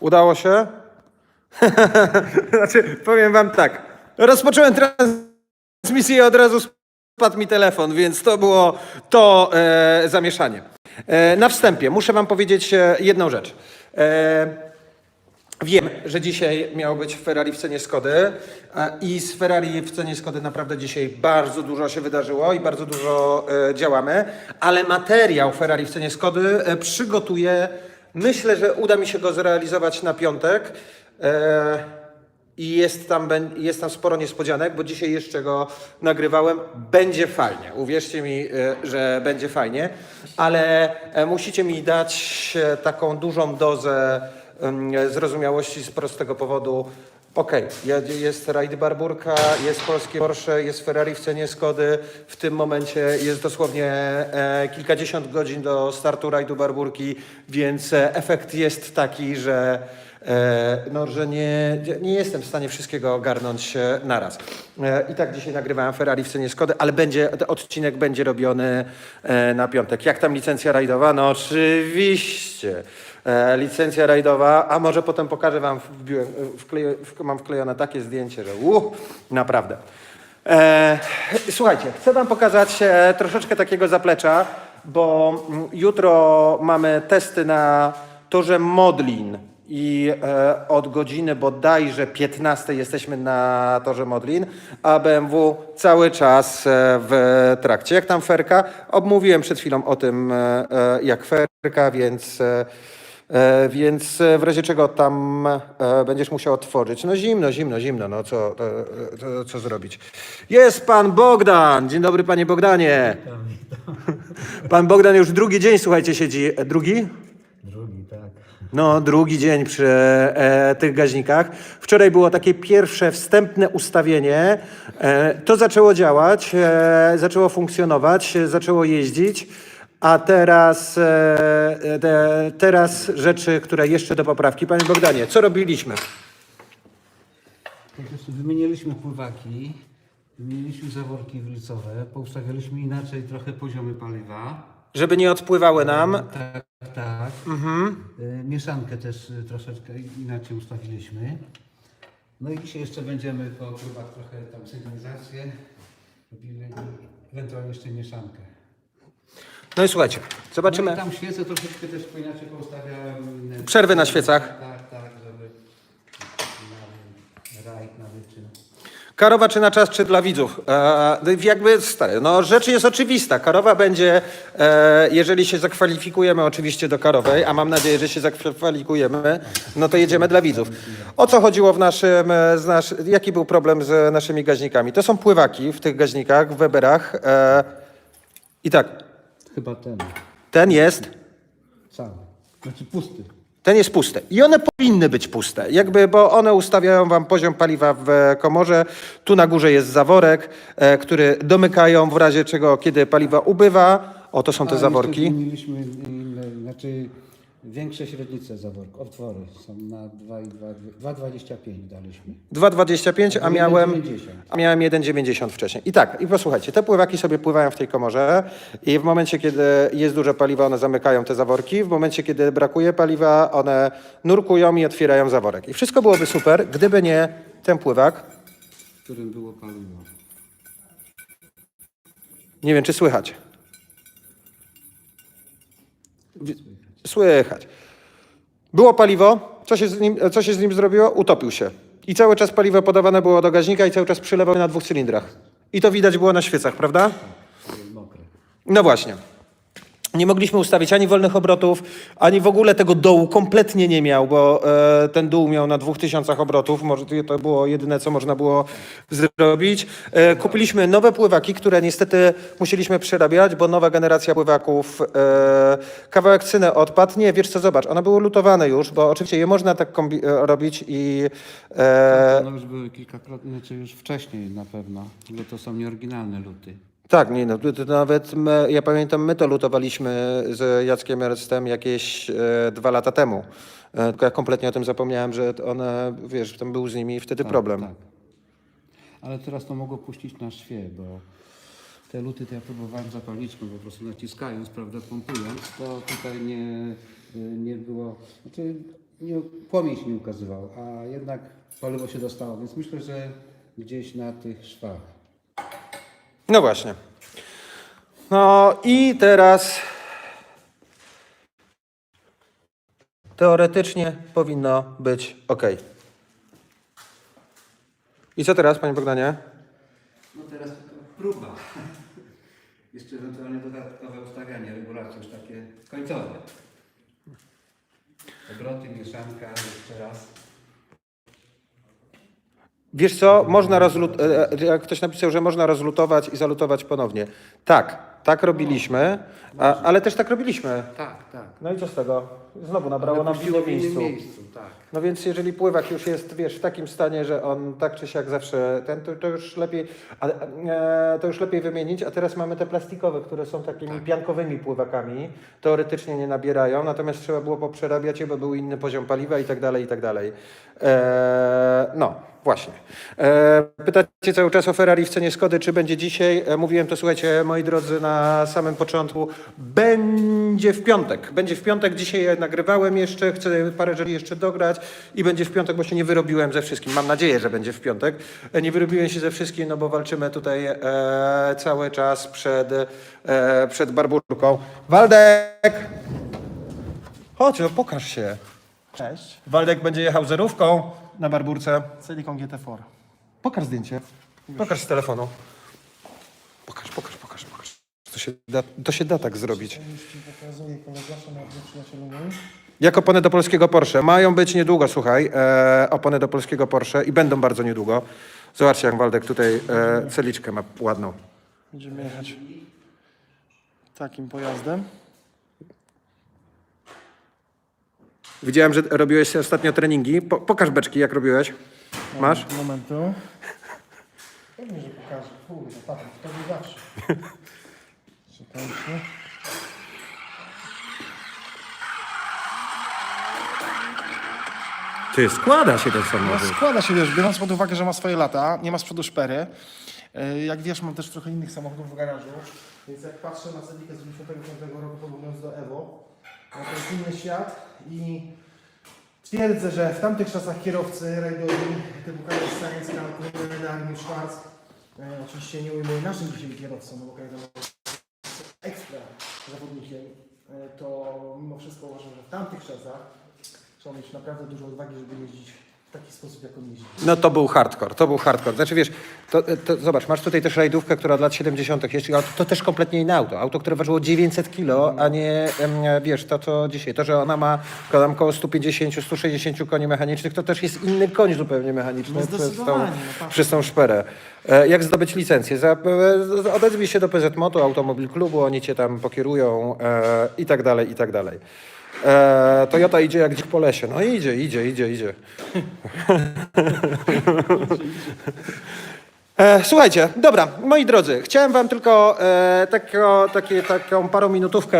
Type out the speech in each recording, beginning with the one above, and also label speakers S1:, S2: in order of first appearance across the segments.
S1: Udało się? znaczy, powiem wam tak. Rozpocząłem transmisję i od razu spadł mi telefon, więc to było to e, zamieszanie. E, na wstępie muszę wam powiedzieć e, jedną rzecz. E, Wiem, że dzisiaj miało być Ferrari w cenie Skody i z Ferrari w cenie Skody naprawdę dzisiaj bardzo dużo się wydarzyło i bardzo dużo e, działamy, ale materiał Ferrari w cenie Skody e, przygotuję. Myślę, że uda mi się go zrealizować na piątek. E, I jest tam, jest tam sporo niespodzianek, bo dzisiaj jeszcze go nagrywałem. Będzie fajnie. Uwierzcie mi, że będzie fajnie, ale musicie mi dać taką dużą dozę zrozumiałości z prostego powodu. Okej, okay, jest Rajd Barburka, jest polskie Porsche, jest Ferrari w cenie Skody. W tym momencie jest dosłownie e, kilkadziesiąt godzin do startu Rajdu Barburki, więc e, efekt jest taki, że no, że nie, nie jestem w stanie wszystkiego ogarnąć e, naraz. E, I tak dzisiaj nagrywałem Ferrari w cenie Skody, ale będzie, odcinek będzie robiony e, na piątek. Jak tam licencja rajdowa? No oczywiście. E, licencja rajdowa, a może potem pokażę wam, wbiłem, e, mam wklejone takie zdjęcie, że uh, naprawdę. E, słuchajcie, chcę wam pokazać e, troszeczkę takiego zaplecza, bo mm, jutro mamy testy na torze Modlin i e, od godziny bodajże 15 jesteśmy na torze Modlin, a BMW cały czas e, w trakcie. Jak tam Ferka? Obmówiłem przed chwilą o tym, e, e, jak Ferka, więc... E, E, więc e, w razie czego tam e, będziesz musiał otworzyć. No zimno, zimno, zimno, no co, to, to, co zrobić. Jest pan Bogdan. Dzień dobry panie Bogdanie. Pan Bogdan już drugi dzień, słuchajcie, siedzi. E, Drugi? No, drugi dzień przy e, tych gaźnikach. Wczoraj było takie pierwsze wstępne ustawienie. E, to zaczęło działać, e, zaczęło funkcjonować, e, zaczęło jeździć. A teraz, e, te, teraz rzeczy, które jeszcze do poprawki. Panie Bogdanie, co robiliśmy?
S2: Po prostu wymieniliśmy pływaki, wymieniliśmy zaworki wlicowe, poustawialiśmy inaczej trochę poziomy paliwa.
S1: Żeby nie odpływały nam.
S2: Tak, tak. Y, Mieszankę też y, troszeczkę inaczej ustawiliśmy. No i dzisiaj jeszcze będziemy po pływach trochę tam sygnalizację robili, ewentualnie jeszcze mieszankę.
S1: No i słuchajcie,
S2: No
S1: zobaczymy.
S2: i tam świece troszeczkę też inaczej poustawiałem.
S1: Przerwy na świecach.
S2: Tak, tak, żeby na rajd, na wyczyn.
S1: Karowa czy na czas, czy dla widzów? E, jakby stary, no rzecz jest oczywista. Karowa będzie, e, jeżeli się zakwalifikujemy oczywiście do karowej, a mam nadzieję, że się zakwalifikujemy, no to jedziemy dla widzów. O co chodziło w naszym, e, z nasz, jaki był problem z naszymi gaźnikami? To są pływaki w tych gaźnikach, w Weberach. E, I tak,
S2: Chyba ten,
S1: ten jest
S2: cały. Znaczy pusty.
S1: Ten jest pusty. I one powinny być puste, jakby, bo one ustawiają wam poziom paliwa w e, komorze. Tu na górze jest zaworek, e, który domykają w razie czego, kiedy paliwa ubywa. O, to są te zaworki.
S2: Zmieniliśmy inne, znaczy większe średnice zaworku, otwory są na 2,25 daliśmy.
S1: 2,25, a miałem,
S2: 1,90.
S1: a miałem 1,90 wcześniej. I tak, i posłuchajcie, te pływaki sobie pływają w tej komorze i w momencie, kiedy jest dużo paliwa, one zamykają te zaworki. W momencie, kiedy brakuje paliwa, one nurkują i otwierają zaworek. I wszystko byłoby super, gdyby nie ten pływak.
S2: w którym było paliwo.
S1: Nie wiem, czy słychać. Słychać. Było paliwo, co się, z nim, co się z nim zrobiło? Utopił się. I cały czas paliwo podawane było do gaźnika i cały czas przylewał na dwóch cylindrach. I to widać było na świecach, prawda? No właśnie. Nie mogliśmy ustawić ani wolnych obrotów, ani w ogóle tego dołu kompletnie nie miał, bo e, ten dół miał na 2000 obrotów. Może to było jedyne, co można było zrobić. E, kupiliśmy nowe pływaki, które niestety musieliśmy przerabiać, bo nowa generacja pływaków, e, kawałek cyny odpadł. Nie, wiesz co, zobacz, one były lutowane już, bo oczywiście je można tak e, robić i... E,
S2: One już były kilkakrotnie, czy już wcześniej na pewno, bo to są nieoryginalne luty.
S1: Tak, nie no, to, nawet my, ja pamiętam, my to lutowaliśmy z Jackiem Erstem jakieś e, dwa lata temu. E, tylko ja kompletnie o tym zapomniałem, że one, wiesz, tam był z nimi wtedy problem.
S2: Tak. Ale teraz to mogło puścić na szwie, bo te luty to ja próbowałem zapalniczką, po prostu naciskając, prawda, pompując, to tutaj nie, y, nie było, znaczy nie, płomień się nie ukazywał, a jednak paliwo się dostało, więc myślę, że gdzieś na tych szwach.
S1: No właśnie. No i teraz teoretycznie powinno być ok. I co teraz, panie Bogdanie?
S2: No teraz próba. Jeszcze ewentualnie dodatkowe ustawianie regulacji już takie końcowe. Obroty, mieszanka, jeszcze raz.
S1: Wiesz co, można rozlut... e, e, jak ktoś napisał, że można rozlutować i zalutować ponownie. Tak, tak robiliśmy, a, ale też tak robiliśmy.
S2: Tak, tak.
S1: No i co z tego? Znowu nabrało nam w innym miejscu.
S2: miejscu, tak.
S1: No więc jeżeli pływak już jest, wiesz, w takim stanie, że on tak czy siak zawsze ten, to, to już lepiej, a, e, to już lepiej wymienić, a teraz mamy te plastikowe, które są takimi piankowymi pływakami, teoretycznie nie nabierają, natomiast trzeba było poprzerabiać je, bo był inny poziom paliwa i tak dalej, i tak dalej. E, no, właśnie. E, pytacie cały czas o Ferrari w cenie Skody, czy będzie dzisiaj? E, mówiłem to, słuchajcie, moi drodzy, na samym początku. Będzie w piątek. Będzie w piątek. Dzisiaj ja nagrywałem jeszcze, chcę parę rzeczy jeszcze dograć i będzie w piątek, bo się nie wyrobiłem ze wszystkim. Mam nadzieję, że będzie w piątek. E, Nie wyrobiłem się ze wszystkim, no bo walczymy tutaj e, cały czas przed, e, przed barburką. Waldek! Chodź, no pokaż się.
S3: Cześć.
S1: Waldek będzie jechał zerówką na barburce.
S3: Silicon GT4.
S1: Pokaż zdjęcie. Pokaż z telefonu. Pokaż, pokaż, pokaż, pokaż. To się da, to się da tak zrobić. Jak opony do polskiego Porsche. Mają być niedługo, słuchaj, e, opony do polskiego Porsche i będą bardzo niedługo. Zobaczcie, jak Waldek tutaj e, celiczkę ma ładną.
S3: Będziemy jechać takim pojazdem.
S1: Widziałem, że robiłeś ostatnio treningi. Po, pokaż beczki, jak robiłeś. Masz?
S3: Momentu. Pewnie, że pokażę. Kurde, tak, to był zawsze. Czekajcie.
S1: Ty, składa się ten
S3: No,
S1: samochód.
S3: składa się, wiesz, biorąc pod uwagę, że ma swoje lata, nie ma z przodu szpery. E, Jak wiesz, mam też trochę innych samochodów w garażu, więc jak patrzę na Celikę z 95 roku, porównując do Evo, no to jest inny świat i twierdzę, że w tamtych czasach kierowcy rajdowi typu Sainz, Kalkun, Armin Schwarz, e, oczywiście nie ujmuję naszym dzisiaj kierowcom, no bo jest ekstra zawodnikiem, e, to mimo wszystko uważam, że w tamtych czasach trzeba mieć naprawdę dużo odwagi, żeby jeździć taki sposób, jak on.
S1: No to był hardcore, to był hardcore. Znaczy wiesz, to, to, zobacz, masz tutaj też rajdówkę, która od lat 70. jest, to, to też kompletnie inne auto. Auto, które ważyło 900 kilo, a nie, em, wiesz, to co dzisiaj. To, że ona ma tam około 150-160 koni mechanicznych, to też jest inny koń zupełnie mechaniczny
S3: No
S1: przez, tą,
S3: zdecydowanie, no tak.
S1: przez tą szperę. E, Jak zdobyć licencję? Za, e, odezwij się do PZ Moto, Automobil Klubu, oni cię tam pokierują e, i tak dalej, i tak dalej. E, Toyota idzie jak dzik po lesie. No idzie, idzie, idzie, idzie. E, słuchajcie, dobra, moi drodzy, chciałem wam tylko e, tako, takie, taką parominutówkę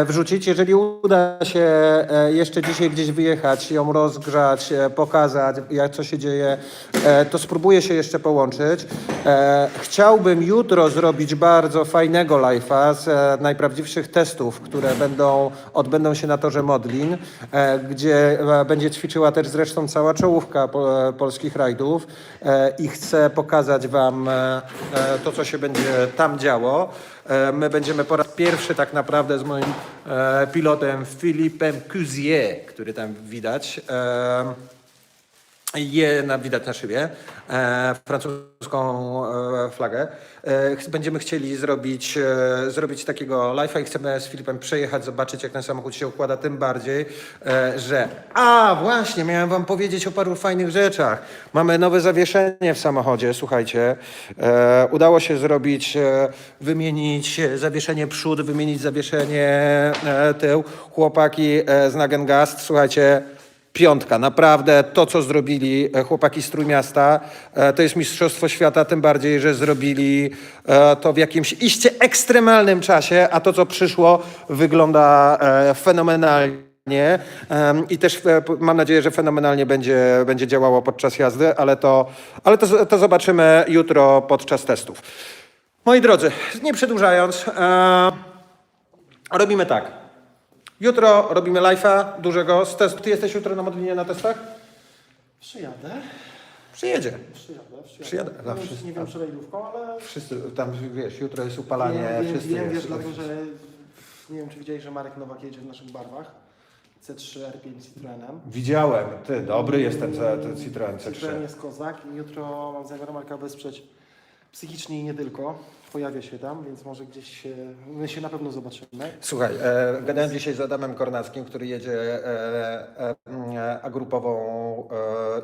S1: e, wrzucić. Jeżeli uda się e, jeszcze dzisiaj gdzieś wyjechać, ją rozgrzać, e, pokazać, jak co się dzieje, e, to spróbuję się jeszcze połączyć. E, chciałbym jutro zrobić bardzo fajnego live'a z e, najprawdziwszych testów, które będą, odbędą się na torze Modlin, e, gdzie e, będzie ćwiczyła też zresztą cała czołówka po, e, polskich rajdów e, i chcę pokazać Wam e, e, to, co się będzie tam działo. E, My będziemy po raz pierwszy tak naprawdę z moim pilotem Filipem Cusier, który tam widać. Je na, widać na szybie, e, francuską e, flagę. E, ch- będziemy chcieli zrobić, e, zrobić takiego live'a i chcemy z Filipem przejechać, zobaczyć jak ten samochód się układa, tym bardziej, e, że... A, właśnie, miałem wam powiedzieć o paru fajnych rzeczach. Mamy nowe zawieszenie w samochodzie, słuchajcie. E, udało się zrobić, e, wymienić zawieszenie przód, wymienić zawieszenie e, tył. Chłopaki e, z Nagengast, słuchajcie, Piątka, naprawdę to, co zrobili e, chłopaki z Trójmiasta, e, to jest Mistrzostwo Świata, tym bardziej, że zrobili e, to w jakimś iście ekstremalnym czasie, a to, co przyszło, wygląda fenomenalnie. Em, I też mam nadzieję, że fenomenalnie będzie, będzie działało podczas jazdy, ale to, ale to, to zobaczymy jutro podczas testów. Moi drodzy, nie przedłużając, robimy tak. Jutro robimy live'a dużego z testu. Ty jesteś jutro na modlinie na testach?
S3: Przyjadę.
S1: Przyjedzie.
S3: Przyjadę, przyjadę.
S1: Przyjadę.
S3: Nie,
S1: Zawsze.
S3: wiem, nie wiem, czy rajdówką, ale...
S1: Wszyscy, tam wiesz, jutro jest upalanie,
S3: wiem, wiem,
S1: wszyscy
S3: wiem, wiesz, dlatego, że nie wiem, czy widziałeś, że Marek Nowak jedzie w naszych barwach. C3 R5 Citroenem.
S1: Widziałem, ty, dobry jestem za ten Citroen
S3: Citroen
S1: C3.
S3: jest kozak i jutro mam zamiar Marka wesprzeć psychicznie i nie tylko. Pojawia się tam, więc może gdzieś się, my się na pewno zobaczymy.
S1: Słuchaj, e, gadałem dzisiaj z Adamem Kornackim, który jedzie e, e, e, agrupową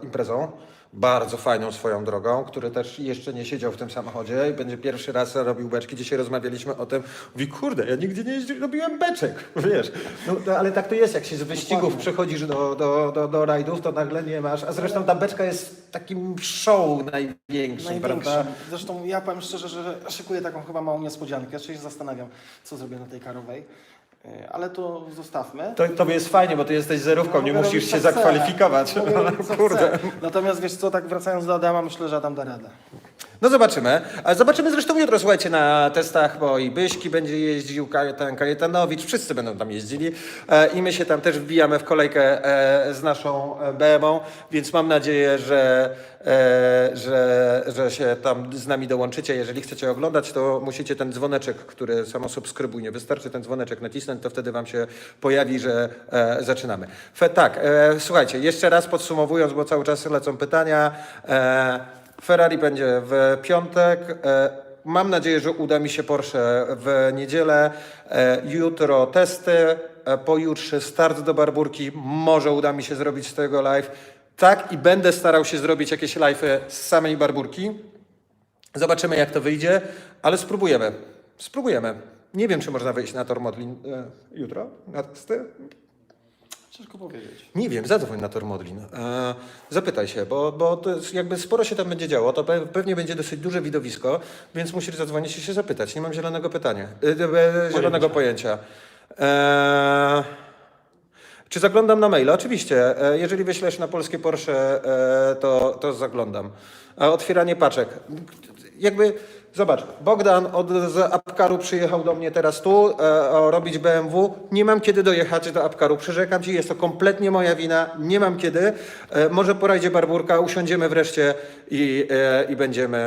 S1: e, imprezą, bardzo fajną swoją drogą, który też jeszcze nie siedział w tym samochodzie i będzie pierwszy raz robił beczki. Dzisiaj rozmawialiśmy o tym. Mówi, kurde, ja nigdzie nie jeździ, robiłem beczek, wiesz. No, no, ale tak to jest, jak się z wyścigów
S3: Dokładnie.
S1: przechodzisz do, do, do, do rajdów, to nagle nie masz. A zresztą ta beczka jest takim show największym, prawda?
S3: Największym. Zresztą ja powiem szczerze, że szykuję taką chyba małą niespodziankę. Jeszcze się zastanawiam, co zrobię na tej karowej. Yy, Ale to zostawmy.
S1: To, tobie jest fajnie, bo ty jesteś zerówką,
S3: No,
S1: nie musisz się
S3: chcę.
S1: zakwalifikować. No, kurde.
S3: chcę. Natomiast wiesz co, tak wracając do Adama, myślę, że Adam da radę.
S1: No zobaczymy. Zobaczymy zresztą jutro, słuchajcie, na testach, bo i Byśki będzie jeździł, Kajetan Kajetanowicz, wszyscy będą tam jeździli e, i my się tam też wbijamy w kolejkę e, z naszą e, BM-ą, więc mam nadzieję, że, że, że się tam z nami dołączycie. Jeżeli chcecie oglądać, to musicie ten dzwoneczek, który samo subskrybuje, wystarczy ten dzwoneczek nacisnąć, to wtedy wam się pojawi, że zaczynamy. Tak, słuchajcie, jeszcze raz podsumowując, bo cały czas lecą pytania. Ferrari będzie w piątek. E, Mam nadzieję, że uda mi się Porsche w niedzielę. E, Jutro testy, e, pojutrze start do Barburki. Może uda mi się zrobić z tego live. Tak, i będę starał się zrobić jakieś live'y z samej Barburki. Zobaczymy, jak to wyjdzie, ale spróbujemy. Spróbujemy. Nie wiem, czy można wyjść na tor Modlin jutro na testy.
S3: Ciężko powiedzieć.
S1: Nie wiem, zadzwoń na Tor Modlin. E, zapytaj się, bo, bo to jest jakby sporo się tam będzie działo. To pe- pewnie będzie dosyć duże widowisko, więc musisz zadzwonić i się zapytać. Nie mam zielonego pytania, e, e, zielonego pojęcia. E, czy zaglądam na maila? Oczywiście. E, Jeżeli wyślesz na polskie Porsche, e, to, to zaglądam. A otwieranie paczek. Jakby, zobacz, Bogdan od z Apkaru przyjechał do mnie teraz tu e, robić BMW. Nie mam kiedy dojechać do Apkaru. Przyrzekam Ci, jest to kompletnie moja wina. Nie mam kiedy. E, może po rajdzie Barburka usiądziemy wreszcie i, e, i będziemy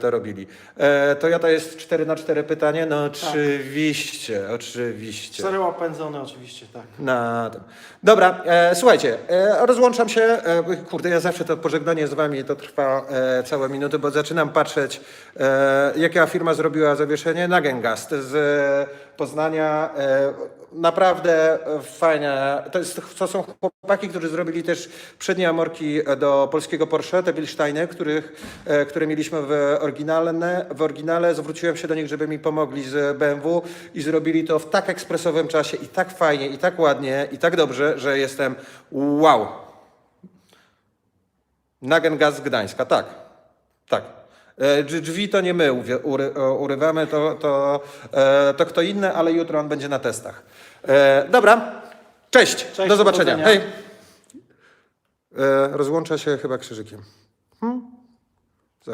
S1: to robili. E, Toyota jest 4 na 4 pytanie? No oczywiście, oczywiście
S3: Cztery opędzone oczywiście, tak.
S1: na tym. Dobra, e, słuchajcie, e, rozłączam się. E, kurde, ja zawsze to pożegnanie z wami to trwa e, całe minuty, bo zaczynam patrzeć, e, jaka firma zrobiła zawieszenie. Nagengast z e, Poznania. E, naprawdę e, fajne. To, jest, to są chłopaki, którzy zrobili też przednie amorki do polskiego Porsche, te Bilsteiny, których, e, które mieliśmy w oryginalne, w oryginale. Zwróciłem się do nich, żeby mi pomogli z BMW i zrobili to w tak ekspresowym czasie i tak fajnie, i tak ładnie, i tak dobrze, że jestem wow. Nagen z Gdańska, tak. Tak. E, drzwi- to nie my o, urywamy, to, to, e, to kto inny, ale jutro on będzie na testach. E, dobra, cześć,
S3: Cześć,
S1: do zobaczenia. Hej. E, rozłącza się chyba krzyżykiem.